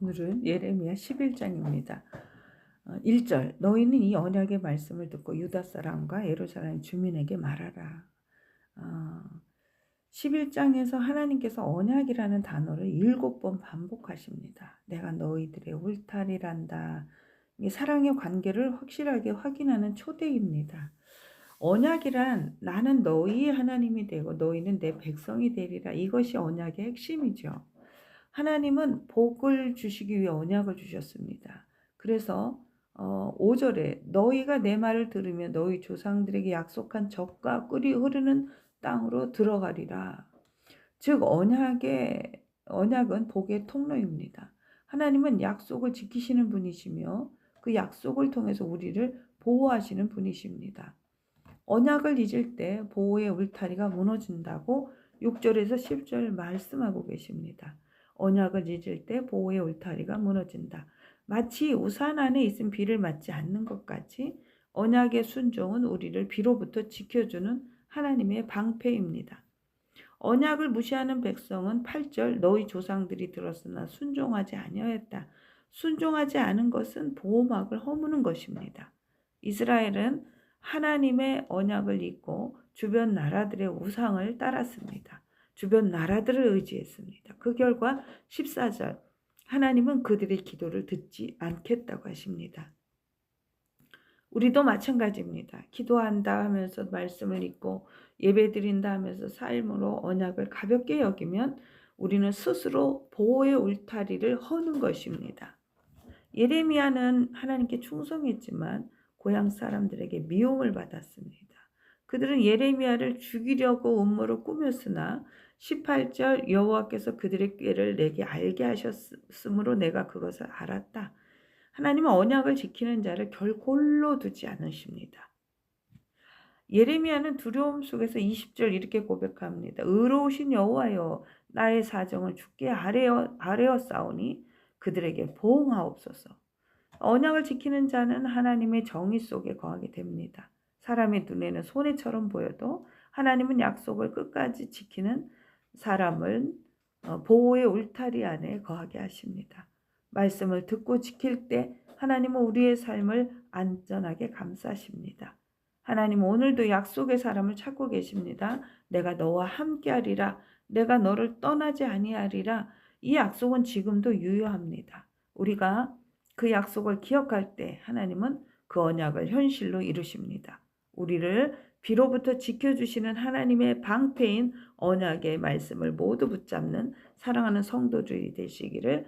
오늘은 예레미야 11장입니다. 1절 너희는 이 언약의 말씀을 듣고 유다 사람과 예루살렘 주민에게 말하라. 어, 11장에서 하나님께서 언약이라는 단어를 일곱 번 반복하십니다. 내가 너희들의 울타리란다. 사랑의 관계를 확실하게 확인하는 초대입니다. 언약이란 나는 너희의 하나님이 되고 너희는 내 백성이 되리라. 이것이 언약의 핵심이죠. 하나님은 복을 주시기 위해 언약을 주셨습니다. 그래서 어, 5절에 너희가 내 말을 들으면 너희 조상들에게 약속한 적과 꿀이 흐르는 땅으로 들어가리라. 즉 언약의 언약은 복의 통로입니다. 하나님은 약속을 지키시는 분이시며 그 약속을 통해서 우리를 보호하시는 분이십니다. 언약을 잊을 때 보호의 울타리가 무너진다고 6절에서 10절 말씀하고 계십니다. 언약을 잊을 때 보호의 울타리가 무너진다. 마치 우산 안에 있은 비를 맞지 않는 것 같이 언약의 순종은 우리를 비로부터 지켜주는 하나님의 방패입니다. 언약을 무시하는 백성은 8절 너희 조상들이 들었으나 순종하지 아니하였다. 순종하지 않은 것은 보호막을 허무는 것입니다. 이스라엘은 하나님의 언약을 잊고 주변 나라들의 우상을 따랐습니다. 주변 나라들을 의지했습니다. 그 결과 14절 하나님은 그들의 기도를 듣지 않겠다고 하십니다. 우리도 마찬가지입니다. 기도한다 하면서 말씀을 읽고 예배 드린다 하면서 삶으로 언약을 가볍게 여기면 우리는 스스로 보호의 울타리를 허는 것입니다. 예레미야는 하나님께 충성했지만 고향 사람들에게 미움을 받았습니다. 그들은 예레미야를 죽이려고 음모를 꾸몄으나 18절 여호와께서 그들의 꾀를 내게 알게 하셨으므로 내가 그것을 알았다. 하나님은 언약을 지키는 자를 결코 홀로 두지 않으십니다. 예레미야는 두려움 속에서 20절 이렇게 고백합니다. 의로우신 여호와여 나의 사정을 주께 아뢰어, 아뢰어 싸우니 그들에게 보응하옵소서. 언약을 지키는 자는 하나님의 정의 속에 거하게 됩니다. 사람의 눈에는 손해처럼 보여도 하나님은 약속을 끝까지 지키는 사람을 어, 보호의 울타리 안에 거하게 하십니다. 말씀을 듣고 지킬 때 하나님은 우리의 삶을 안전하게 감싸십니다. 하나님 오늘도 약속의 사람을 찾고 계십니다. 내가 너와 함께하리라. 내가 너를 떠나지 아니하리라. 이 약속은 지금도 유효합니다. 우리가 그 약속을 기억할 때 하나님은 그 언약을 현실로 이루십니다. 우리를 비로부터 지켜주시는 하나님의 방패인 언약의 말씀을 모두 붙잡는 사랑하는 성도들이 되시기를